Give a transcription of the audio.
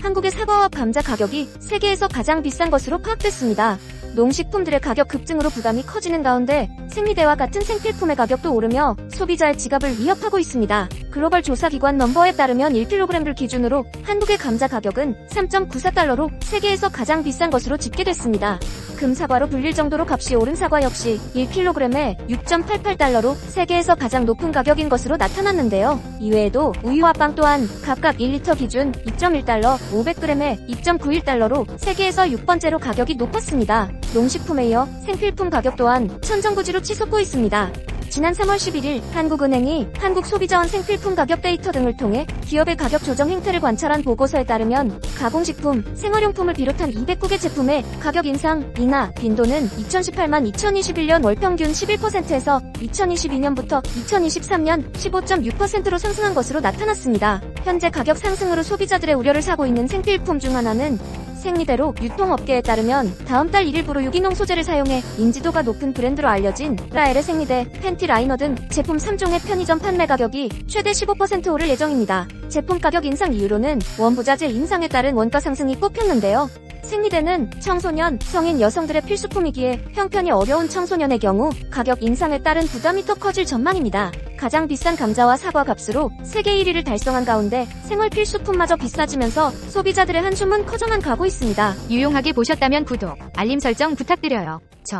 한국의 사과와 감자 가격이 세계에서 가장 비싼 것으로 파악됐습니다. 농식품들의 가격 급증으로 부담이 커지는 가운데 생리대와 같은 생필품의 가격도 오르며 소비자의 지갑을 위협하고 있습니다. 글로벌 조사기관 넘버에 따르면 1kg를 기준으로 한국의 감자 가격은 3.94달러로 세계에서 가장 비싼 것으로 집계됐습니다. 금사과로 불릴 정도로 값이 오른 사과 역시 1kg에 6.88달러로 세계에서 가장 높은 가격인 것으로 나타났는데요. 이외에도 우유와 빵 또한 각각 1리터 기준 2.1달러, 500g에 2.91달러로 세계에서 6번째로 가격이 높았습니다. 농식품에 이어 생필품 가격 또한 천정부지로 치솟고 있습니다. 지난 3월 11일 한국은행이 한국소비자원 생필품 가격 데이터 등을 통해 기업의 가격 조정 행태를 관찰한 보고서에 따르면 가공식품, 생활용품을 비롯한 209개 제품의 가격 인상, 인하, 빈도는 2018만 2021년 월 평균 11%에서 2022년부터 2023년 15.6%로 상승한 것으로 나타났습니다. 현재 가격 상승으로 소비자들의 우려를 사고 있는 생필품 중 하나는 생리대로 유통업계에 따르면 다음 달 1일부로 유기농 소재를 사용해 인지도가 높은 브랜드로 알려진 라엘의 생리대, 팬티 라이너 등 제품 3종의 편의점 판매 가격이 최대 15% 오를 예정입니다. 제품 가격 인상 이유로는 원부자재 인상에 따른 원가 상승이 꼽혔는데요. 생리대는 청소년, 성인 여성들의 필수품이기에 형편이 어려운 청소년의 경우 가격 인상에 따른 부담이 더 커질 전망입니다. 가장 비싼 감자와 사과 값으로 세계 1위를 달성한 가운데 생활 필수품마저 비싸지면서 소비자들의 한숨은 커져만 가고 있습니다. 유용하게 보셨다면 구독, 알림 설정 부탁드려요. 점.